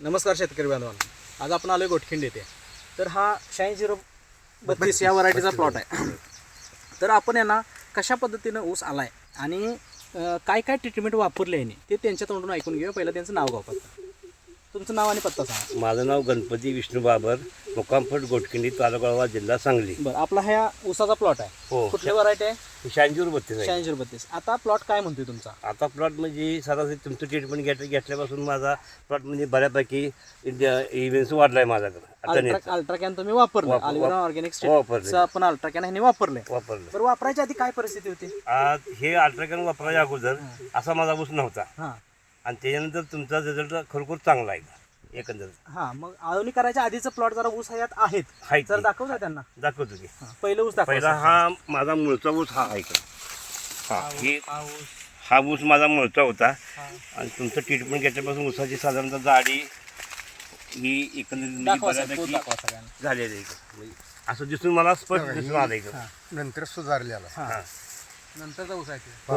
नमस्कार शेतकरी बांधवांनो. आज आपण आलोय गोटखिंड येथे. तर हा शहाऐंशी झिरो बत्तीस या व्हरायटीचा प्लॉट आहे. तर आपण यांना कशा पद्धतीनं ऊस आलाय आणि अं, काय काय ट्रीटमेंट वापरले याने ते त्यांच्या तोंडून ऐकून घेऊया. पहिलं त्यांचं नाव गाव पत्ता तुमचं नाव आणि पत्ता सांगा. माझं नाव गणपती विष्णू बाबर मुक्कामफट गोटखिंडी तालुका जिल्हा सांगली. बरं आपला ह्या ऊसाचा प्लॉट आहे. हो. कुठल्या व्हरायटी आहे? शहाऐंशीवर बत्तीस आहे. शहाऐंशी बत्तीस. आता प्लॉट काय म्हणतोय तुमचा? आता प्लॉट म्हणजे सरासरी तुमचं ट्रीटमेंट घेत घेतल्यापासून माझा प्लॉट म्हणजे बऱ्यापैकी इव्हेंट्स वाढला आहे माझ्याकडे. आता अल्ट्रा अल्ट्राकॅन तुम्ही वापरलं. वाप- ऑर्गॅनिक वापरले. आपण अल्ट्राकॅन ह्यांनी वापरले वापरलं. बरं वापरायच्या आधी काय परिस्थिती होती? आज हे अल्ट्राकॅन वापरायच्या अगोदर असा माझा ऊस नव्हता. हां. आणि त्याच्यानंतर तुमचा रिझल्ट खरोखर चांगला आहे एकंदर हा मग आळवणी करायच्या आधीचं प्लॉट जरा ऊस ह्यात आहेत. आहे तर. दाखवता त्यांना? दाखवतो की. हा, पहिलं ऊस दाखवा. पहिला हा माझा मूळचा ऊस हा आहे का? हा हे हा ऊस माझा मूळचा होता. आणि तुमचं ट्रीटमेंट घेतल्यापासून ऊसाची साधारणतः जाडी ही एकंदरीत म्हणजे झालेलं आहे. म्हणजे असं दिसून मला स्पष्ट दिसून आलं. नंतर सुधारलेला. हा. नंतरचा ऊस आहे ते.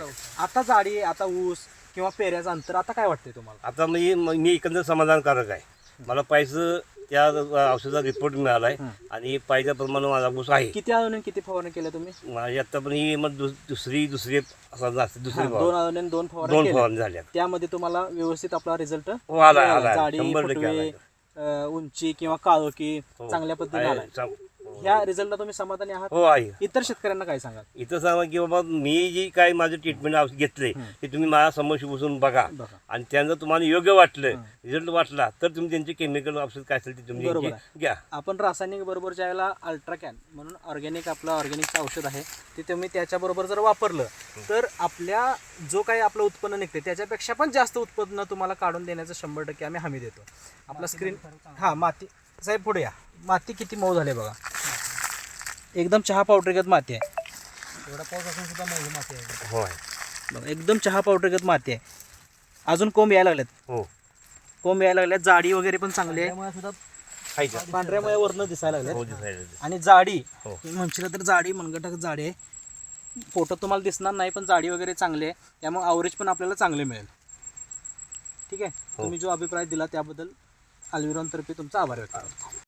हो. आता जाडी आता ऊस किंवा पेऱ्याचं अंतर आता काय वाटतंय तुम्हाला? आता मग मी एकंदर समाधानकारक आहे. मला पाहिजे त्या औषधाचा रिपोर्ट मिळाला आहे आणि पाहिजेप्रमाणे माझा ऊस आहे. किती आळवणी किती फवारणी केल्या तुम्ही? माझी आता पण ही मग दुस- दुसरी दुसरी असा जास्त दुसरी हा, फवारणी. दोन दोन फवारणी दोन केल्या. फवारणी झाल्या. त्यामध्ये तुम्हाला व्यवस्थित आपला रिझल्ट हो आला आला जाडी शंभर टक्के फुटवे आला. अं, उंची किंवा काळोखी हो. चांगल्या पद्धतीने आहे. ह्या रिझल्टला तुम्ही समाधानी आहात? हो आहे. इतर शेतकऱ्यांना काय सांगाल? इथं सांगा की बाबा मी जी काय माझं ट्रीटमेंट औषध घेतले ते तुम्ही माझ्यासमोर बसून बघा. बघा. आणि त्यांना तुम्हाला योग्य वाटलं रिझल्ट वाटला तर तुम्ही त्यांचे केमिकल औषध काय असेल ते तुम्ही बरोबर त्यांचे घ्या. आपण रासायनिक बरोबर ज्यावेळेला अल्ट्राकॅन म्हणून ऑर्गॅनिक आपलं ऑर्गॅनिकचं औषध आहे ते तुम्ही त्याच्याबरोबर जर वापरलं तर आपल्या जो काही आपलं उत्पन्न निघते त्याच्यापेक्षा पण जास्त उत्पन्न तुम्हाला काढून देण्याचं शंभर टक्के आम्ही हमी देतो. आपला स्क्रीन हां माती साहेब पुढे या. माती किती मऊ झाली बघा. एकदम चहा पावडरगत माती आहे. एवढा पाऊस असून सुद्धा माती आहे. हो आहे बघा एकदम चहा पावडरगत माती आहे. अजून कोंब यायला लागलेत. हो. कोंब यायला लागल्यात जाडी वगैरे पण चांगली आहे. खायचं पांढऱ्यामुळे वर्ण दिसायला लागले हो दिसायला ते. आणि जाडी हो. तुम्ही म्हणशील तर जाडी मनगटाक जाडी आहे. फोटो तुम्हाला दिसणार नाही पण जाडी वगैरे चांगली आहे. त्यामुळे आवरेज पण आपल्याला चांगले मिळेल. ठीक आहे? तुम्ही जो अभिप्राय दिला त्याबद्दल अल्विरॉनतर्फे तुमचा आभार व्यक्त करतो.